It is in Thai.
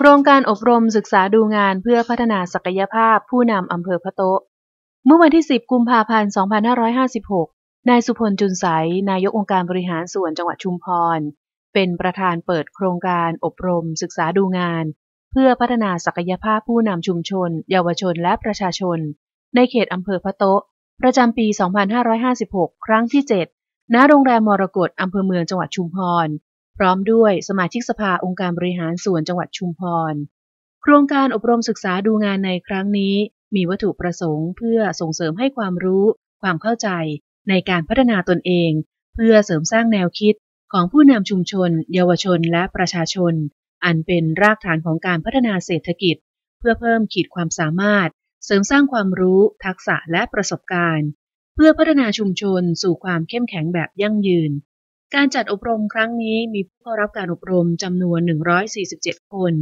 โครงการอบรมศึกษาดูงานเพื่อพัฒนาศักยภาพผู้นำอำเภอพะโต๊ะเมื่อวันที่ 10 กุมภาพันธ์ 2556 นายสุพลจุนใส นายกองค์การบริหารส่วนจังหวัดชุมพร เป็นประธานเปิดโครงการอบรมศึกษาดูงาน เพื่อพัฒนาศักยภาพผู้นำชุมชน เยาวชนและประชาชน ในเขตอำเภอพะโต๊ะประจำปี 2556 ครั้งที่ 7 ณ โรงแรมมรกตอำเภอเมืองจังหวัดชุมพร พร้อมด้วยสมาชิกสภาองค์การบริหารส่วนจังหวัดชุมพร โครงการอบรมศึกษาดูงานในครั้งนี้ มีวัตถุประสงค์เพื่อส่งเสริมให้ความรู้ ความเข้าใจ ในการพัฒนาตนเอง เพื่อเสริมสร้างแนวคิดของผู้นำชุมชน เยาวชนและประชาชน อันเป็นรากฐานของการพัฒนาเศรษฐกิจ เพื่อเพิ่มขีดความสามารถ เสริมสร้างความรู้ ทักษะและประสบการณ์ เพื่อพัฒนาชุมชนสู่ความเข้มแข็งแบบยั่งยืน การจัดอบรมครั้งนี้มีผู้เข้ารับการอบรมจำนวน 147 คน